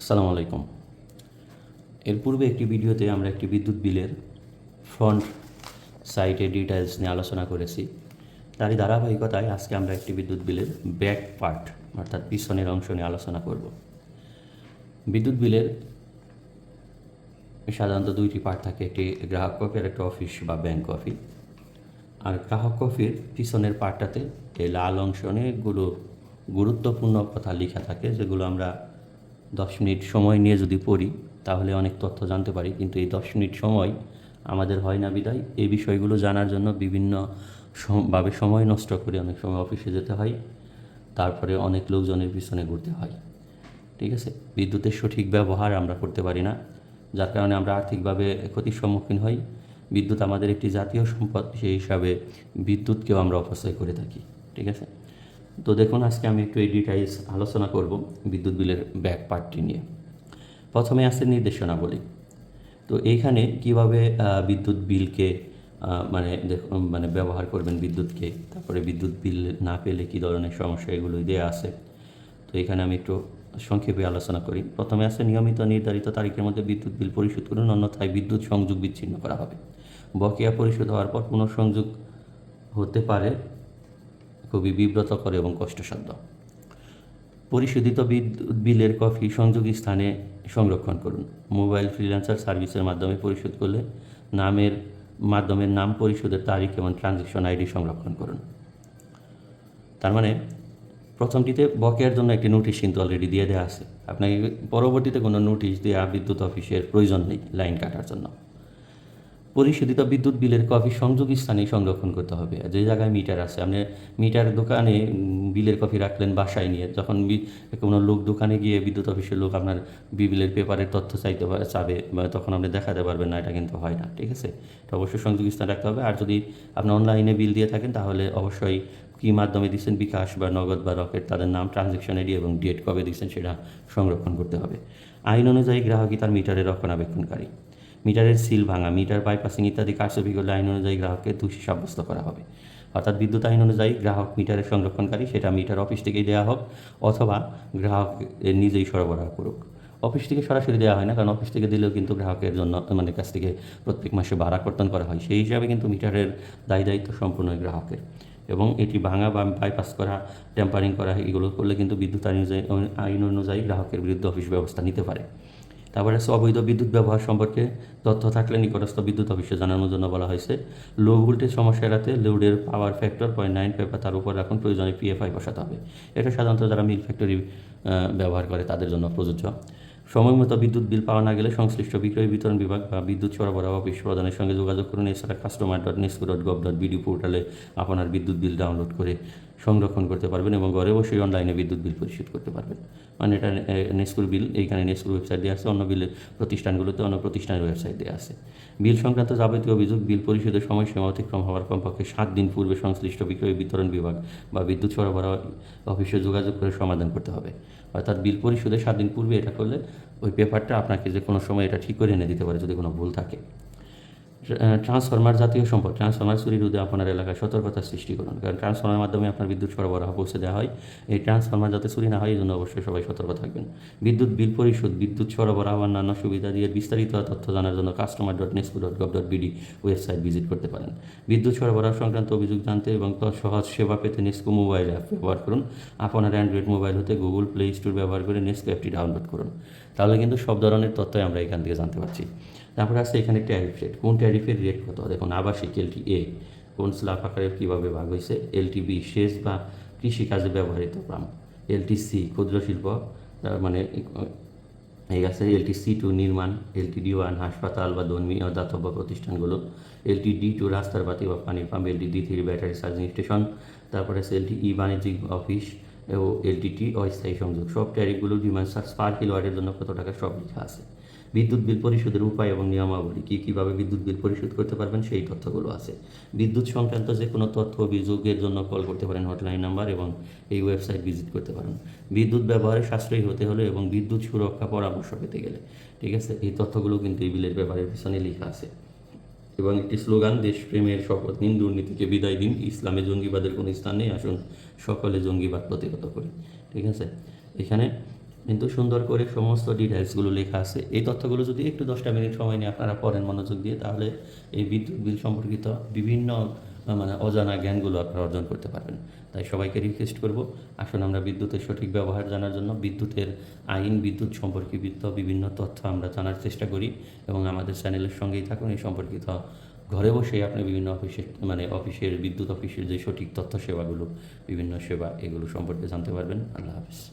আসসালামু আলাইকুম। এর পূর্বে একটি ভিডিওতে আমরা একটি বিদ্যুৎ বিলের ফ্রন্ট সাইটে ডিটেলস নিয়ে আলোচনা করেছি। তারই ধারাবাহিকতায় আজকে আমরা একটি বিদ্যুৎ বিলের ব্যাক পার্ট, অর্থাৎ পিছনের অংশ নিয়ে আলোচনা করব। বিদ্যুৎ বিলের সাধারণত দুইটি পার্ট থাকে, একটি গ্রাহক কফি আর একটা অফিস বা ব্যাংক কফি। আর গ্রাহক কফির পিছনের পার্টটাতে এই লাল অংশে অনেকগুলো গুরুত্বপূর্ণ কথা লেখা থাকে, যেগুলো আমরা দশ মিনিট সময় নিয়ে যদি পড়ি, তাহলে অনেক তথ্য জানতে পারি। কিন্তু এই দশ মিনিট সময় আমাদের হয় না বিদায়। এই বিষয়গুলো জানার জন্য বিভিন্ন ভাবে সময় নষ্ট করে অনেক সময় অফিসে যেতে হয়। তারপরে অনেক লোকজনের পিছনে ঘুরতে হয়। ঠিক আছে? বিদ্যুতের সঠিক ব্যবহার আমরা করতে পারি না। যার কারণে আমরা আর্থিকভাবে ক্ষতির সম্মুখীন হই। বিদ্যুৎ আমাদের একটি জাতীয় সম্পদ, সেই হিসাবে বিদ্যুৎকেও আমরা অপচয় করে থাকি। ঠিক আছে? তো দেখুন, আজকে আমি একটু এই ডিটেইলস আলোচনা করব বিদ্যুৎ বিলের ব্যাক পার্টটি নিয়ে। প্রথমে আছে নির্দেশনাবলী। তো এইখানে কীভাবে বিদ্যুৎ বিলকে মানে দেখ- মানে ব্যবহার করবেন বিদ্যুৎকে, তারপরে বিদ্যুৎ বিল না পেলে কী ধরনের সমস্যা এগুলো দেওয়া আছে। তো এখানে আমি একটু সংক্ষেপে আলোচনা করি। প্রথমে আছে নিয়মিত নির্ধারিত তারিখের মধ্যে বিদ্যুৎ বিল পরিশোধ করুন, অন্যথায় বিদ্যুৎ সংযোগ বিচ্ছিন্ন করা হবে। বকেয়া পরিশোধ হওয়ার পর পুনঃসংযোগ হতে পারে খুবই বিব্রতকর এবং কষ্টসাধ্য। পরিশোধিত বিদ্যুৎ বিলের কপি সংযোগী স্থানে সংরক্ষণ করুন। মোবাইল ফ্রিল্যান্সার সার্ভিসের মাধ্যমে পরিশোধ করলে নামের মাধ্যমে নাম পরিশোধের তারিখ এবং ট্রানজ্যাকশন আইডি সংরক্ষণ করুন। তার মানে প্রথমটিতে বকেয়ার জন্য একটি নোটিশ কিন্তু অলরেডি দিয়ে দেওয়া আছে। আপনাকে পরবর্তীতে কোনো নোটিশ দেওয়া বিদ্যুৎ অফিসের প্রয়োজন নেই লাইন কাটার জন্য। পরিশোধিত বিদ্যুৎ বিলের কপি সংযোগ স্থানে সংরক্ষণ করতে হবে। যে জায়গায় মিটার আছে, আপনি মিটার দোকানে বিলের কপি রাখলেন বাসায় নিয়ে, যখন কোনো লোক দোকানে গিয়ে বিদ্যুৎ অফিসের লোক আপনার বিলের পেপারের তথ্য চাইতে চাবে তখন আপনি দেখাতে পারবেন না, এটা কিন্তু হয় না, ঠিক আছে? এটা অবশ্যই সংযোগ স্থানে রাখতে হবে। আর যদি আপনি অনলাইনে বিল দিয়ে থাকেন, তাহলে অবশ্যই কী মাধ্যমে দিচ্ছেন? বিকাশ বা নগদ বা রকেট, তাদের নাম ট্রানজ্যাকশন আইডি এবং ডেট কবে দিচ্ছেন, সেটা সংরক্ষণ করতে হবে। আইন অনুযায়ী গ্রাহকই তার মিটারের রক্ষণাবেক্ষণকারী। মিটারের সিল ভাঙা, মিটার বাইপাসিং ইত্যাদি করলে আইন অনুযায়ী গ্রাহককে দোষী সাব্যস্ত করা হবে। অর্থাৎ বিদ্যুৎ আইন অনুযায়ী গ্রাহক মিটারের সংরক্ষণকারী, সেটা মিটার অফিস থেকেই দেওয়া হোক অথবা গ্রাহক নিজেই সরবরাহ করুক। অফিস থেকে সরাসরি দেওয়া হয় না, কারণ অফিস থেকে দিলেও কিন্তু গ্রাহকের জন্য মানে কাছ থেকে প্রত্যেক মাসে ভাড়া কর্তন করা হয়। সেই হিসাবে কিন্তু মিটারের দায়ী দায়িত্ব সম্পূর্ণ গ্রাহকের। এবং এটি ভাঙা বা বাইপাস করা, টেম্পারিং করা, এগুলো করলে কিন্তু বিদ্যুৎ আইন অনুযায়ী গ্রাহকের বিরুদ্ধে অফিস ব্যবস্থা নিতে পারে। তারপরে আছে অবৈধ বিদ্যুৎ ব্যবহার সম্পর্কে তথ্য থাকলে নিকটস্থ বিদ্যুৎ অফিসে জানানোর জন্য বলা হয়েছে। লো ভোল্টেজ সমস্যা এড়াতে লোডের power factor point nine paper তার উপর এখন প্রয়োজনে পিএফআই বসাতে হবে। এটা সাধারণত যারা মিল ফ্যাক্টরি ব্যবহার করে তাদের জন্য প্রযোজ্য। সময় মতো বিদ্যুৎ বিল পাওয়া না গেলে সংশ্লিষ্ট বিক্রয় বিতরণ বিভাগ বা বিদ্যুৎ সরবরাহ অফিস প্রদানের সঙ্গে যোগাযোগ করুন। এছাড়া customer dot NESCO dot gov dot BD পোর্টালে আপনার বিদ্যুৎ বিল ডাউনলোড করে সংরক্ষণ করতে পারবেন এবং ঘরে বসেই অনলাইনে বিদ্যুৎ বিল পরিশোধ করতে পারবেন। মানে এটা নেস্কুর বিল এইখানে নেস্কুর ওয়েবসাইট দেওয়া আছে, অন্য বিলের প্রতিষ্ঠানগুলোতে অন্য প্রতিষ্ঠানের ওয়েবসাইট দেওয়া আছে। বিল সংক্রান্ত যাবতীয় অভিযোগ বিল পরিশোধের সময়সীমা অতিক্রম হওয়ার কমপক্ষে সাত দিন পূর্বে সংশ্লিষ্ট বিক্রয় বিতরণ বিভাগ বা বিদ্যুৎ সরবরাহ অফিসে যোগাযোগ করে সমাধান করতে হবে। অর্থাৎ বিল পরিশোধের সাত দিন পূর্বে এটা করলে ওই পেপারটা আপনাকে যে কোনো সময় এটা ঠিক করে এনে দিতে পারে যদি কোনো ভুল থাকে। ট্রান্সফরমার জাতীয় সম্পদ, ট্রান্সফরমার চুরি রোধে আপনার এলাকায় সতর্কতা সৃষ্টি করুন। কারণ ট্রান্সফরমার মাধ্যমে আপনার বিদ্যুৎ সরবরাহ পৌঁছে দেওয়া হয়। এই ট্রান্সফরমার যাতে চুরি না হয়, এই জন্য অবশ্যই সবাই সতর্ক থাকবেন। বিদ্যুৎ বিল পরিশোধ, বিদ্যুৎ সরবরাহ, অন্যান্য সুবিধা দিয়ে বিস্তারিত তথ্য জানার জন্য customer dot NESCO dot gov dot BD website visit করতে পারেন। বিদ্যুৎ সরবরাহ সংক্রান্ত অভিযোগ জানতে এবং সহজ সেবা পেতে নেসকো মোবাইল অ্যাপ ব্যবহার করুন। আপনার অ্যান্ড্রয়েড মোবাইল হতে গুগল প্লে স্টোর ব্যবহার করে নেসকো অ্যাপটি ডাউনলোড করুন। তাহলে কিন্তু সব ধরনের তথ্যই আমরা এখান থেকে জানতে পারছি। তারপরে আছে এখানে ট্যারিফ রেট কোন ট্যারিফের রেট কত? দেখুন, আবাসিক এলটি এ কোন স্ল্যাব আকারে কীভাবে ভাগ হয়েছে? এলটি বি সেচ বা কৃষিকাজে ব্যবহৃত পাম এলটি সি ক্ষুদ্র শিল্প মানে এই আছে এলটি সি টু নির্মাণ এলটি ডি ওয়ান হাসপাতাল বা ধর্মীয় দাতব্য প্রতিষ্ঠানগুলো এলটি ডি টু রাস্তার বাতি বা পানির pump LT D three battery charging station, তারপরে আছে এলটি ই বাণিজ্যিক অফিস ও এলটিটি অস্থায়ী সংযোগ। সব ট্যারিফগুলো ডিমান্ড চার্জ পার জন্য কত টাকা, সব লেখা আছে। বিদ্যুৎ বিল পরিশোধের উপায় এবং নিয়মাবলী কী কীভাবে বিদ্যুৎ বিল পরিশোধ করতে পারবেন সেই তথ্যগুলো আছে। বিদ্যুৎ সংক্রান্ত যে কোনো তথ্য অভিযোগের জন্য কল করতে পারেন হটলাইন নাম্বার এবং এই ওয়েবসাইট ভিজিট করতে পারেন। বিদ্যুৎ ব্যবহারে সাশ্রয়ী হতে হলে এবং বিদ্যুৎ সুরক্ষা পরামর্শ পেতে গেলে, ঠিক আছে? এই তথ্যগুলো কিন্তু এই বিলের ব্যাপারের পিছনে লেখা আছে। এবং একটি স্লোগান, দেশপ্রেমের শপথ নিন, দুর্নীতিকে বিদায় দিন, ইসলামে জঙ্গিবাদের কোনো স্থান নেই, আসুন সকলে জঙ্গিবাদ প্রতিহত করি। ঠিক আছে? এখানে কিন্তু সুন্দর করে সমস্ত ডিটেলসগুলো লেখা আছে। এই তথ্যগুলো যদি একটু দশটা মিনিট সময় নিয়ে আপনারা পড়েন মনোযোগ দিয়ে, তাহলে এই বিদ্যুৎ বিল সম্পর্কিত বিভিন্ন মানে অজানা জ্ঞানগুলো আপনারা অর্জন করতে পারবেন। তাই সবাইকে রিকোয়েস্ট করব, আসুন আমরা বিদ্যুতের সঠিক ব্যবহার জানার জন্য বিদ্যুতের আইন, বিদ্যুৎ সম্পর্কিত বিভিন্ন তথ্য আমরা জানার চেষ্টা করি এবং আমাদের চ্যানেলের সঙ্গেই থাকুন। এই সম্পর্কিত ঘরে বসেই আপনি বিভিন্ন অফিসে মানে অফিসের, বিদ্যুৎ অফিসের যে সঠিক তথ্য সেবাগুলো, বিভিন্ন সেবা এগুলো সম্পর্কে জানতে পারবেন। আল্লাহ হাফিজ।